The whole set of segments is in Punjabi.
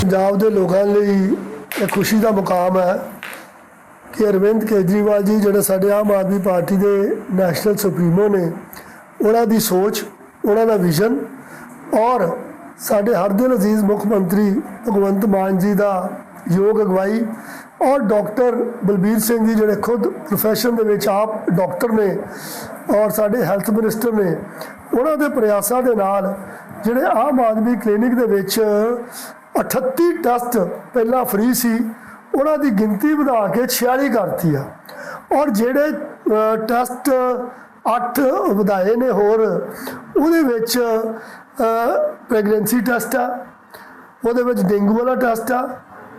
ਪੰਜਾਬ ਦੇ ਲੋਕਾਂ ਲਈ ਇਹ ਖੁਸ਼ੀ ਦਾ ਮੁਕਾਮ ਹੈ ਕਿ ਅਰਵਿੰਦ ਕੇਜਰੀਵਾਲ ਜੀ ਜਿਹੜੇ ਸਾਡੇ ਆਮ ਆਦਮੀ ਪਾਰਟੀ ਦੇ ਨੈਸ਼ਨਲ ਸੁਪਰੀਮੋ ਨੇ, ਉਹਨਾਂ ਦੀ ਸੋਚ, ਉਹਨਾਂ ਦਾ ਵਿਜ਼ਨ ਔਰ ਸਾਡੇ ਹਰਦਿਲ ਅਜ਼ੀਜ਼ ਮੁੱਖ ਮੰਤਰੀ ਭਗਵੰਤ ਮਾਨ ਜੀ ਦਾ ਯੋਗ ਅਗਵਾਈ ਔਰ ਡਾਕਟਰ ਬਲਬੀਰ ਸਿੰਘ ਜੀ ਜਿਹੜੇ ਖੁਦ ਪ੍ਰੋਫੈਸ਼ਨ ਦੇ ਵਿੱਚ ਆਪ ਡਾਕਟਰ ਨੇ ਔਰ ਸਾਡੇ ਹੈਲਥ ਮਿਨਿਸਟਰ ਨੇ, ਉਹਨਾਂ ਦੇ ਪ੍ਰਯਾਸਾਂ ਦੇ ਨਾਲ ਜਿਹੜੇ ਆਮ ਆਦਮੀ ਕਲੀਨਿਕ ਦੇ ਵਿੱਚ 38 ਟੈਸਟ ਪਹਿਲਾਂ ਫ੍ਰੀ ਸੀ, ਉਹਨਾਂ ਦੀ ਗਿਣਤੀ ਵਧਾ ਕੇ 46 ਕਰਤੀ ਆ। ਔਰ ਜਿਹੜੇ ਟੈਸਟ 8 ਵਧਾਏ ਨੇ ਹੋਰ, ਉਹਦੇ ਵਿੱਚ ਪ੍ਰੈਗਨੈਂਸੀ ਟੈਸਟ ਆ, ਉਹਦੇ ਵਿੱਚ ਡੇਂਗੂ ਵਾਲਾ ਟੈਸਟ ਆ,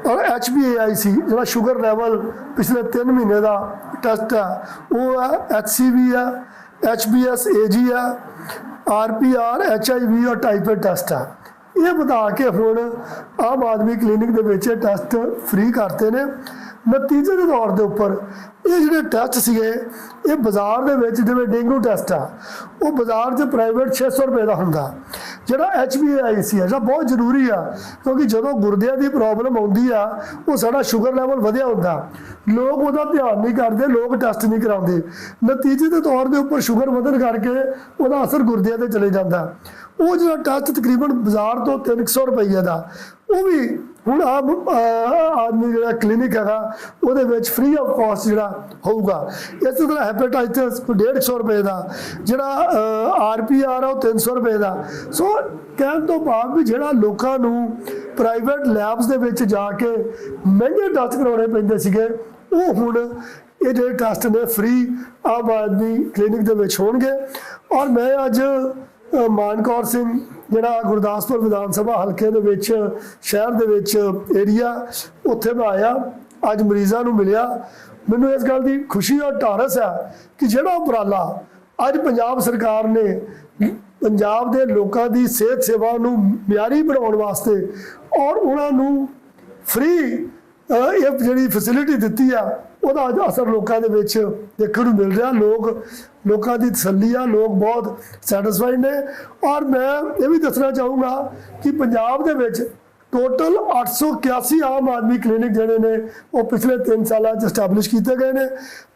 ਔਰ HbAIC ਜਿਹੜਾ ਸ਼ੂਗਰ ਲੈਵਲ ਪਿਛਲੇ 3 ਮਹੀਨੇ ਦਾ ਟੈਸਟ ਆ, ਉਹ ਆ HCV ਆ HbS AG ਆ RPR HIV ਔਰ ਟਾਈਫਾਇਡ ਟੈਸਟ ਆ। ਇਹ ਵਧਾ ਕੇ ਹੁਣ ਆਮ ਆਦਮੀ ਕਲੀਨਿਕ ਦੇ ਵਿੱਚ ਟੈਸਟ ਫ੍ਰੀ ਕਰਤੇ ਨੇ। ਨਤੀਜੇ ਦੇ ਤੌਰ ਦੇ ਉੱਪਰ ਇਹ ਜਿਹੜੇ ਟੈਸਟ ਸੀਗੇ, ਇਹ ਬਾਜ਼ਾਰ ਦੇ ਵਿੱਚ ਜਿਵੇਂ ਡੇਂਗੂ ਟੈਸਟ ਆ, ਉਹ ਬਾਜ਼ਾਰ 'ਚ ਪ੍ਰਾਈਵੇਟ 600 ਰੁਪਏ ਦਾ ਹੁੰਦਾ। ਜਿਹੜਾ HbAIC ਹੈ ਜਿਹੜਾ ਬਹੁਤ ਜ਼ਰੂਰੀ ਆ, ਕਿਉਂਕਿ ਜਦੋਂ ਗੁਰਦਿਆਂ ਦੀ ਪ੍ਰੋਬਲਮ ਆਉਂਦੀ ਆ, ਉਹ ਸਾਡਾ ਸ਼ੂਗਰ ਲੈਵਲ ਵਧਿਆ ਹੁੰਦਾ। ਲੋਕ ਉਹਦਾ ਧਿਆਨ ਨਹੀਂ ਕਰਦੇ, ਲੋਕ ਟੈਸਟ ਨਹੀਂ ਕਰਾਉਂਦੇ। ਨਤੀਜੇ ਦੇ ਤੌਰ ਦੇ ਉੱਪਰ ਸ਼ੂਗਰ ਵਧਣ ਕਰਕੇ ਉਹਦਾ ਅਸਰ ਗੁਰਦਿਆਂ ਤੇ ਚਲੇ ਜਾਂਦਾ। ਉਹ ਜਿਹੜਾ ਟੈਸਟ ਤਕਰੀਬਨ ਬਾਜ਼ਾਰ ਤੋਂ 300 ਰੁਪਏ ਦਾ, ਉਹ ਵੀ ਹੁਣ ਆਮ ਆਦਮੀ ਜਿਹੜਾ ਕਲੀਨਿਕ ਹੈਗਾ, ਉਹਦੇ ਵਿੱਚ ਫ੍ਰੀ ਆਫ ਕਾਸਟ ਜਿਹੜਾ ਹੋਊਗਾ। ਇਸੇ ਤਰ੍ਹਾਂ ਹੈਪੇਟਾਈਟਸ 150 ਰੁਪਏ ਦਾ ਜਿਹੜਾ ਆਰਪੀਆਰ ਆ ਉਹ 300 ਰੁਪਏ ਦਾ। ਸੋ ਕਹਿਣ ਤੋਂ ਭਾਵ ਵੀ ਜਿਹੜਾ ਲੋਕਾਂ ਨੂੰ ਪ੍ਰਾਈਵੇਟ ਲੈਬਸ ਦੇ ਵਿੱਚ ਜਾ ਕੇ ਮਹਿੰਗੇ ਟੈਸਟ ਕਰਾਉਣੇ ਪੈਂਦੇ ਸੀਗੇ ਉਹ ਹੁਣ ਇਹ ਜਿਹੜੇ ਟੈਸਟ ਨੇ ਫ੍ਰੀ ਆਮ ਆਦਮੀ ਕਲੀਨਿਕ ਦੇ ਵਿੱਚ ਹੋਣਗੇ। ਔਰ ਮੈਂ ਅੱਜ ਅ, ਮਾਨਕੌਰ ਸਿੰਘ ਜਿਹੜਾ ਗੁਰਦਾਸਪੁਰ ਵਿਧਾਨ ਸਭਾ ਹਲਕੇ ਦੇ ਵਿੱਚ ਸ਼ਹਿਰ ਦੇ ਵਿੱਚ ਏਰੀਆ ਉੱਥੇ ਮੈਂ ਆਇਆ। ਅੱਜ ਮਰੀਜ਼ਾਂ ਨੂੰ ਮਿਲਿਆ। ਮੈਨੂੰ ਇਸ ਗੱਲ ਦੀ ਖੁਸ਼ੀ ਔਰ ਟਾਰਸ ਹੈ ਕਿ ਜਿਹੜਾ ਉਪਰਾਲਾ ਅੱਜ ਪੰਜਾਬ ਸਰਕਾਰ ਨੇ ਪੰਜਾਬ ਦੇ ਲੋਕਾਂ ਦੀ ਸਿਹਤ ਸੇਵਾ ਨੂੰ ਮਿਆਰੀ ਬਣਾਉਣ ਵਾਸਤੇ ਔਰ ਉਹਨਾਂ ਨੂੰ ਫ੍ਰੀ ਇਹ ਜਿਹੜੀ ਫੈਸਿਲਿਟੀ ਦਿੱਤੀ ਆ, ਉਹਦਾ ਅੱਜ ਅਸਰ ਲੋਕਾਂ ਦੇ ਵਿੱਚ ਦੇਖਣ ਨੂੰ ਮਿਲ ਰਿਹਾ। ਲੋਕ, ਲੋਕਾਂ ਦੀ ਤਸੱਲੀ ਆ, ਲੋਕ ਬਹੁਤ ਸੈਟੀਸਫਾਈਡ ਨੇ। ਔਰ ਮੈਂ ਇਹ ਵੀ ਦੱਸਣਾ ਚਾਹੂੰਗਾ ਕਿ ਪੰਜਾਬ ਦੇ ਵਿੱਚ ਟੋਟਲ 881 ਆਮ ਆਦਮੀ ਕਲੀਨਿਕ ਜਿਹੜੇ ਨੇ, ਉਹ ਪਿਛਲੇ 3 ਸਾਲਾਂ 'ਚ ਸਟੈਬਲਿਸ਼ ਕੀਤੇ ਗਏ ਨੇ।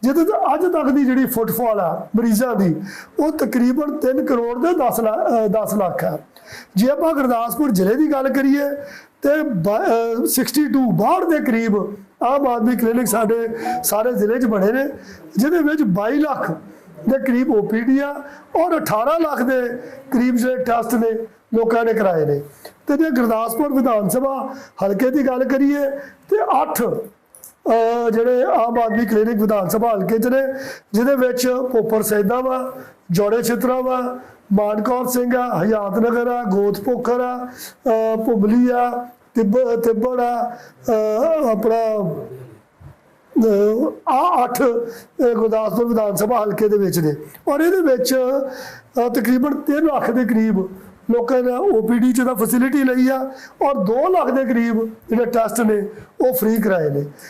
ਜਿਹਦੇ ਤੋਂ, ਅੱਜ ਤੱਕ ਦੀ ਜਿਹੜੀ ਫੁੱਟਫਾਲ ਆ ਮਰੀਜ਼ਾਂ ਦੀ, ਉਹ ਤਕਰੀਬਨ 3 ਕਰੋੜ ਦੇ 10 ਲੱਖ 10 ਲੱਖ ਹੈ ਜੇ ਆਪਾਂ ਗੁਰਦਾਸਪੁਰ ਜ਼ਿਲ੍ਹੇ ਦੀ ਗੱਲ ਕਰੀਏ, ਤੇ ਬ- ਅਹ 62 62 ਦੇ ਕਰੀਬ ਆਮ ਆਦਮੀ ਕਲੀਨਿਕ ਸਾਡੇ ਸਾਰੇ ਜ਼ਿਲ੍ਹੇ 'ਚ ਬਣੇ ਨੇ, ਜਿਹਦੇ ਵਿੱਚ 22 ਲੱਖ ਦੇ ਕਰੀਬ ਓਪੀਡੀ ਆ ਔਰ 18 ਲੱਖ ਦੇ ਕਰੀਬ ਜਿਹੜੇ ਟੈਸਟ ਨੇ, ਲੋਕਾਂ ਨੇ ਕਰਾਏ ਨੇ। ਤੇ ਜੇ ਗੁਰਦਾਸਪੁਰ ਵਿਧਾਨ ਸਭਾ ਹਲਕੇ ਦੀ ਗੱਲ ਕਰੀਏ ਤੇ 8 ਜਿਹੜੇ ਆਮ ਆਦਮੀ ਕਲੀਨਿਕ ਵਿਧਾਨ ਸਭਾ ਹਲਕੇ ਚ ਨੇ, ਜਿਹਦੇ ਵਿੱਚ ਭੋਪਰ ਸੈਦਾ ਵਾ, ਜੋੜੇ ਛਿਤਰਾ ਵਾ, ਮਾਨਕੌਰ ਸਿੰਘ ਆ, ਹਯਾਤ ਨਗਰ ਆ, ਗੋਤ ਪੋਖਰ ਆ, ਅਹ, ਭੁਬਲੀ ਆ, ਤਿੱਬ, ਤਿੱਬੜ ਆ ਆਪਣਾ ਆ ਅੱਠ ਗੁਰਦਾਸਪੁਰ ਵਿਧਾਨ ਸਭਾ ਹਲਕੇ ਦੇ ਵਿੱਚ ਨੇ। ਔਰ ਇਹਦੇ ਵਿੱਚ ਤਕਰੀਬਨ 3 ਲੱਖ ਦੇ ਕਰੀਬ ਲੋਕਾਂ ਨੇ ਓਪੀਡੀ ਚ ਦਾ ਫੈਸਿਲਿਟੀ ਲਈ ਆ ਔਰ 2 ਲੱਖ ਦੇ ਕਰੀਬ ਜਿਹੜੇ ਟੈਸਟ ਨੇ ਉਹ ਫ੍ਰੀ ਕਰਾਏ ਨੇ।